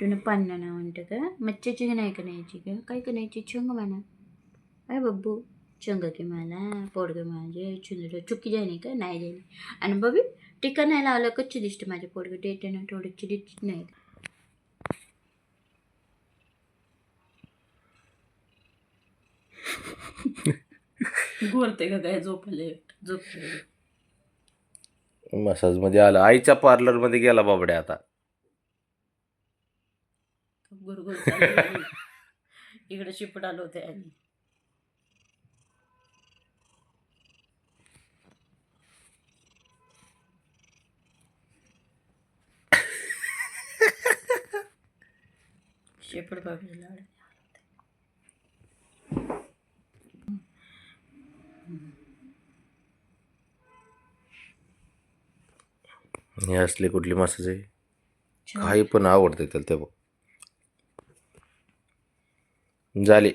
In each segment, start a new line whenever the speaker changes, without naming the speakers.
ना म्हणतं का मच्छ्याची नाही का न्यायची का काय का न्यायची चंग म्हणा. काय बब्बू चंग की मला पोडगं माझे चुंदर चुकी जाय नाही का नाही जाय आणि बबी टिका नाही लावलं कच्ची दिसते माझे पोडगं डेटेनं थोडीची दिसत नाही. बोलते का काय झोपले झोपले.
मसाजमध्ये आलं. आईच्या पार्लरमध्ये गेला बाबड्या आता.
गुरगुर इकडे शिपट आलो होते आणि शेपट बाबी लाड
हे असले कुठली आहे काही पण आवडते त्याला ते बघ. झाली.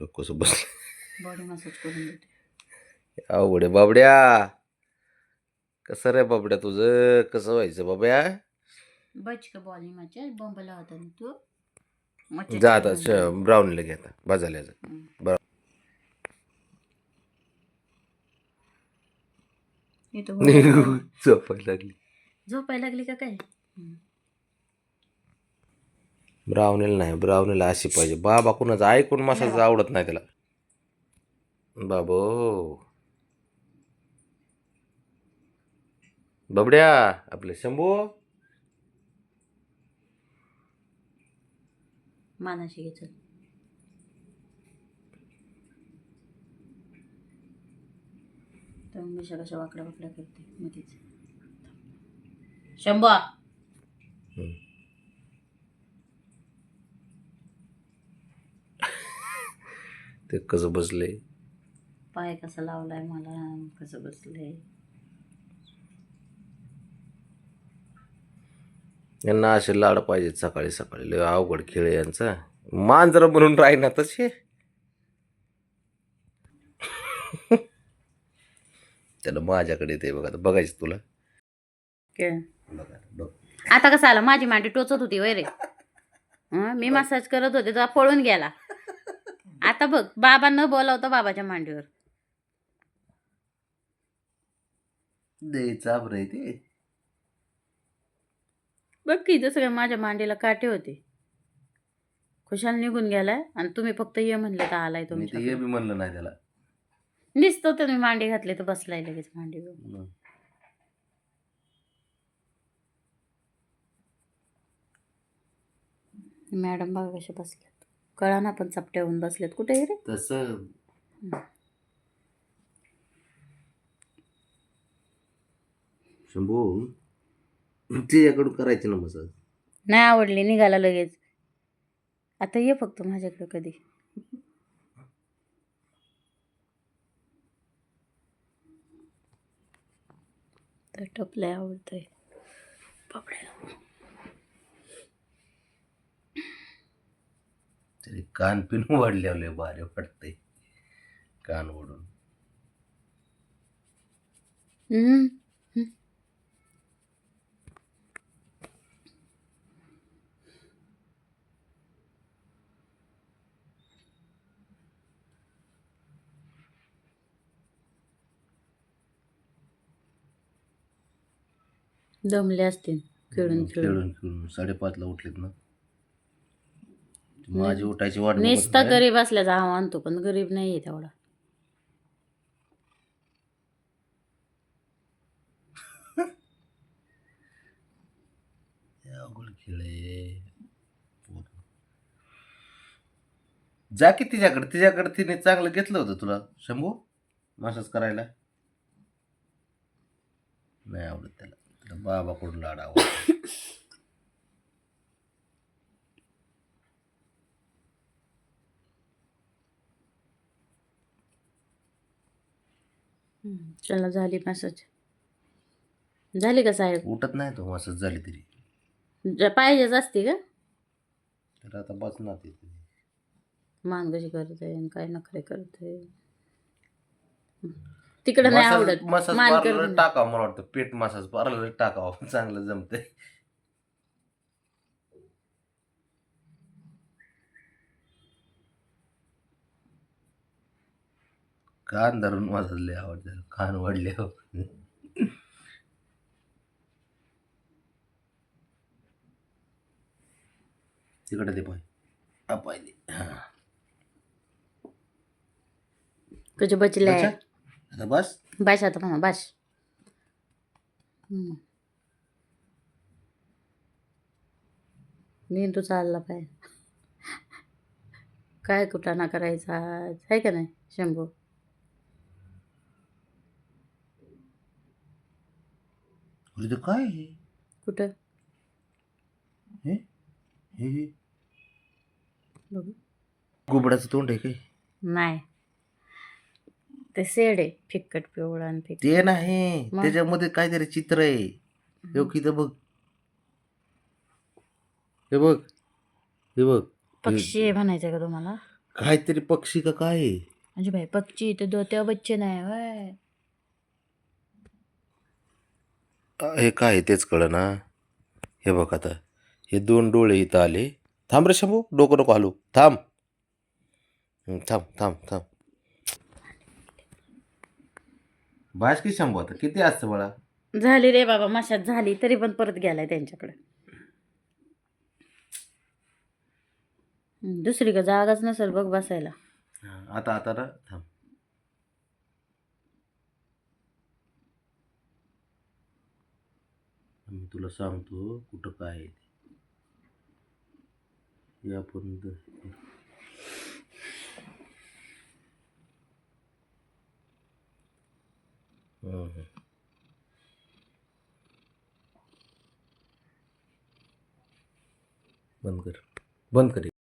तो कसं बस
बॉडी मसाज करून देते.
अवघड आहे बाबड्या. कसं रे बाबड्या तुझं? कसं व्हायचं बाबड्या?
बच का बॉली माझ्या. बॉम्बला होता ना तू.
जा आता. ब्राऊनला घे आता. भाजायला जा.
हम्म. इथं
झोपायला लागली.
झोपायला लागली का काय? हम्म.
ब्राउनीला नाही ब्राउनीला अशी पाहिजे. बाबा कुणाचं ऐकून मसाज आवडत नाही त्याला. बाबो. बबड्या आपले शंभू.
मानाशी घे चल. तर मी कशा वाकड्या वाकड्या करते मध्येच. शंभा.
हम्म. ते कसं बसले?
पाय कसा लावलाय मला? कसं बसलंय
यांना असे लाड पाहिजेत सकाळी सकाळी. लय अवघड खेळ आहे यांचा. मांजर म्हणून राहीना तसे. त्याला माझ्याकडे ते बघा बघायचं तुला. बघा बघ.
आता कसं आलं? माझी मांडी टोचत होती वय रे. हं, मी मसाज करत होते तेव्हा पळून गेला. आता बघ बाबा न बोलावता बाबाच्या मांडीवर.
द्यायचा बरं ते.
बघ की जसं काय माझ्या मांडीला काटे होते. खुशाल निघून गेलाय आणि तुम्ही फक्त ये म्हणले तर आलाय
मी ते
तुमच्या
बी म्हणलं नाही त्याला.
दिसतो तुम्ही मांडी घातली तर बसलाय लगेच मांडीवर. मॅडम बघा कशा बसल्यात कळाना पण चपट्या होऊन बसल्यात कुठे रे?
तसं शंभू तिच्याकडून करायची ना मसाज?
नाही आवडली निघाला लगेच. आता ये फक्त माझ्याकडे कधी. तर टपलंय आवडतंय. बापड्या
तरी कान पिन वाढल्यावले भारी वाटतंय कान ओढून.
हम्म. दमले असतील खेळून खेळून.
खेळून खेळून. साडेपाचला उठलेत ना. माझी उठायची वाट बघत
नेसता
नाही.
गरीब असल्याचा हा आणतो पण गरीब नाही आहे तेवढा
अवघड खेळ आहे. पोरं. जा की तिच्याकडे तिच्याकडे तिने चांगलं घेतलं होतं तुला शंभू मसाज करायला नाही आवडत त्याला त्याला बाबाकडून लाड आवडत
चला झाली मसाज झाली का साहेब?
उठत नाही तो मसाज झाली तरी.
ज- पाहिजेच असते का?
तर आता बसणार ते.
मान कशी करत आहे आणि काय नखरे करत आहे? तिकडं नाही
मसाज
आवडत.
मसाज
मान
पार्लर
करून
टाकावं मला वाटतं. पेट मसाज पार्लर टाकावं. चांगलं जमतंय. कान धरून लय आवडतं. कान वाढले हो. तिकडे ते पाय. हा.
तुझे बचले.
अच्छा. आता बस.
बस आता म्हणा बस. मी तू चालला पाय काय कुटाणा करायचा आहे का नाही शंभू?
ते काय आहे?
कुठं?
हे? हे हे.
बघू.
गुबडाचं तोंड आहे काय?
नाही. ते सेड आहे फिक्कट पिवळा आणि फिक्कट.
ते नाही.
मग?
त्याच्यामध्ये काहीतरी चित्र आहे. हे बघ इथं बघ. हे बघ. हे बघ.
पक्षी आहे म्हणायचं का तुम्हाला?
काहीतरी पक्षी का काय? आहे?
म्हणजे भाई पक्षी तर दोत्या बच्चे नाही होय.
हे काय आहे? तेच कळ ना. हे बघ आता. हे दोन डोळे इथं आले. थांब रे शंभू डोकं नको हलू. थांब. थांब थांब थांब. बास की शंभू आता? किती असतं बाळा?
झाली रे बाबा मशात झाली. तरी पण परत गेलाय त्यांच्याकडे. दुसरी का जागाच नसेल बघ बसायला.
हा, आता आता ना. थांब. मी तुला सांगतो कुठं काय आहे ते. हे आपण द- हं, हं. बंद कर बंद कर